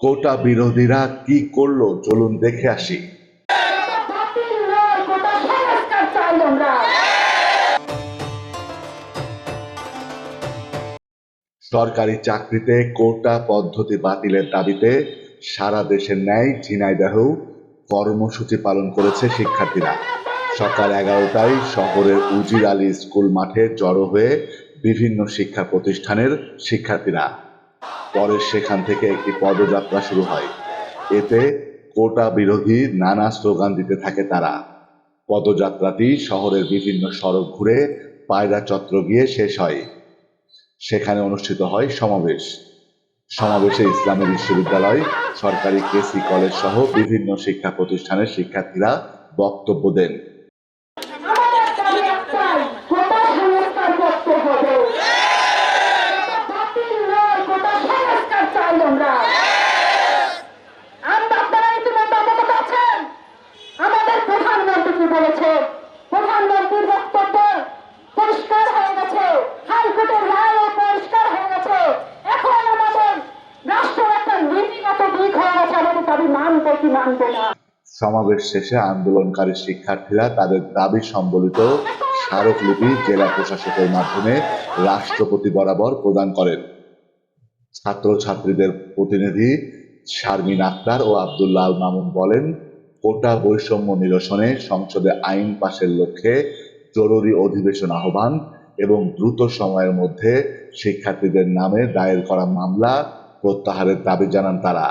কোটা বিরোধীরা কি করল? চলুন দেখে আসি। সরকারি চাকরিতে কোটা পদ্ধতি বাতিলের দাবিতে সারা দেশের ন্যায় ঝিনাইদহেও কর্মসূচি পালন করেছে শিক্ষার্থীরা। সকাল এগারোটায় শহরের উজির আলী স্কুল মাঠে জড়ো হয়ে বিভিন্ন শিক্ষা প্রতিষ্ঠানের শিক্ষার্থীরা পরে সেখান থেকে একটি পদযাত্রা শুরু হয়। এতে কোটা বিরোধী নানা স্লোগান দিতে থাকে তারা। পদযাত্রাটি শহরের বিভিন্ন সড়ক ঘুরে পায়রা চত্র গিয়ে শেষ হয়। সেখানে অনুষ্ঠিত হয় সমাবেশ। সমাবেশে ইসলামী বিশ্ববিদ্যালয়, সরকারি কেসি কলেজ সহ বিভিন্ন শিক্ষা প্রতিষ্ঠানের শিক্ষার্থীরা বক্তব্য দেন। সমাবেশ শেষে আন্দোলনকারী শিক্ষার্থীরা তাদের দাবি সম্বলিত স্মারকলিপি জেলা প্রশাসকের মাধ্যমে রাষ্ট্রপতি বরাবর প্রদান করেন। ছাত্রছাত্রীদের প্রতিনিধি শারমিন আক্তার ও আবদুল্লাহ মামুন বলেন, কোটা বৈষম্য নিরসনে সংসদে আইন পাশের লক্ষ্যে জরুরি অধিবেশন আহ্বান এবং দ্রুত সময়ের মধ্যে শিক্ষার্থীদের নামে দায়ের করা মামলা প্রত্যাহারের দাবি জানান তারা।